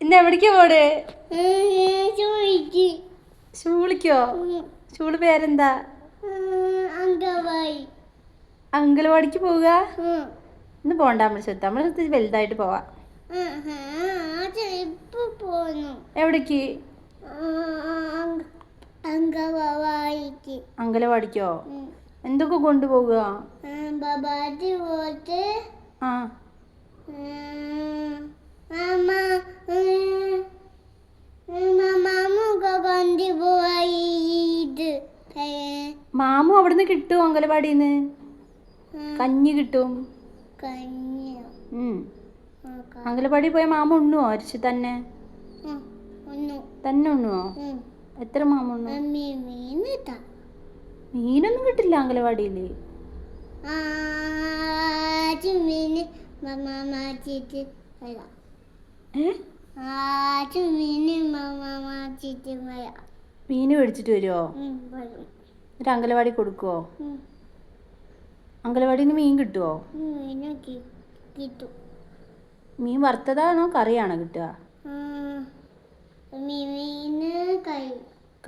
ഇന്ന് എവിടേക്കാ പോടെ ചോദിക്ക് ഷൂളിക്കോ പേരെന്താ? അങ്കലവാടിക്ക് പോവുക? ഇന്ന് പോണ്ട നമ്മുടെ സ്വത്ത് വലുതായിട്ട് പോവാ. എവിടേക്ക്? അങ്കലവാടിക്കോ എന്തൊക്കെ കൊണ്ടുപോകുക ആ മാമു അവിടുന്ന് കിട്ടും അങ്കലവാടിന്ന് കഞ്ഞി കിട്ടും. അങ്കലവാടി പോയ മാമ ഉണ്ണുവോ അരിച്ച് തന്നെ? തന്നെ ഉണ്ണുവോ? എത്ര മാമ ഉണ്ണു? മീനൊന്നും കിട്ടില്ല അങ്കലവാടിയിൽ മീന് മേടിച്ചിട്ട് വരുമോ വരും. എന്നിട്ട് അങ്കലവാടി കൊടുക്കുവോ? നിന്ന് മീൻ കിട്ടുവോ? മീൻ വറുത്തതാണോ കറിയാണോ കിട്ടുക?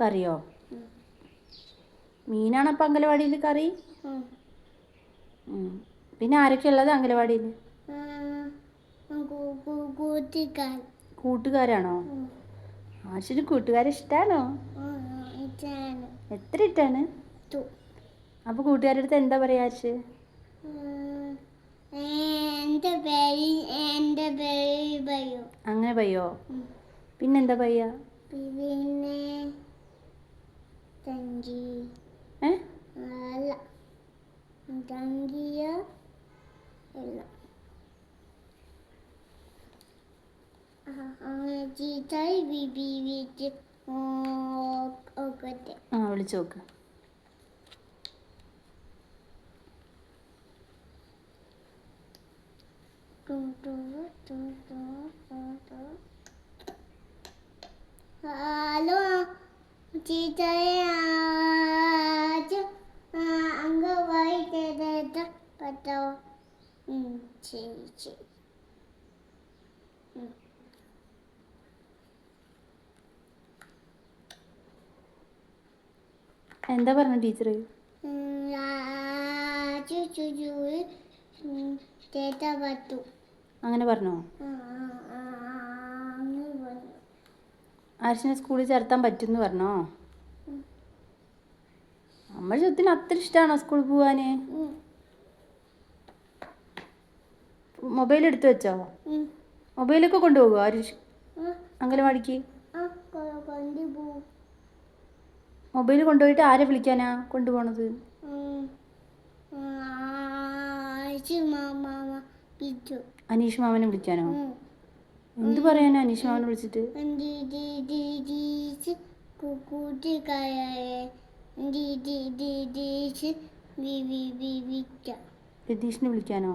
കറിയോ? മീനാണ് അപ്പം അങ്കലവാടിയിൽ കറി. പിന്നെ ആരൊക്കെ ഉള്ളത് അങ്കലവാടിയിൽ കൂട്ടുകാരാണോ? ആശുപത്രി കൂട്ടുകാരെ ഇഷ്ടമാണോ എത്ര ഇട്ടാണ് തു. അപ്പൊ കൂട്ടുകാരുടെ അടുത്ത് എന്താ പറയാ ആശ് പേര് പേര് പറയൂ അങ്ങനെ പയ്യോ. പിന്നെന്താ പയ്യ പിന്നെ തങ്കി. ഏ? അല്ല. തങ്കിയ? ചീത്തായി വീട്ട് ഒക്കട്ടെ ആ വിളിച്ചു നോക്ക്. ഹലോ ചെയ്തിട്ട് പറ്റാവോ ഉം, ശരി ശരി. എന്താ പറഞ്ഞ ടീച്ചർ ചു ചേട്ടാ പറ്റൂ അങ്ങനെ പറഞ്ഞോ? ആശിനെ സ്കൂളിൽ ചേർത്താൻ പറ്റുമെന്ന് പറഞ്ഞോ. നമ്മുടെ ചുത്തിന് അത്ര ഇഷ്ടമാണോ സ്കൂളിൽ പോവാന് മൊബൈൽ എടുത്തു വെച്ചോ? മൊബൈലൊക്കെ കൊണ്ടുപോകുമോ ആരുഷ്? ആ, അങ്കലവാടിക്ക് ആ, കൊ- മൊബൈൽ കൊണ്ടുപോയിട്ട് ആരെ വിളിക്കാനാ കൊണ്ടുപോണത്? അനീഷ് മാമനെ വിളിക്കാനോ എന്ത് പറയാനാ അനീഷ് മാമനെ വിളിച്ചിട്ട് രതീഷിനെ വിളിക്കാനോ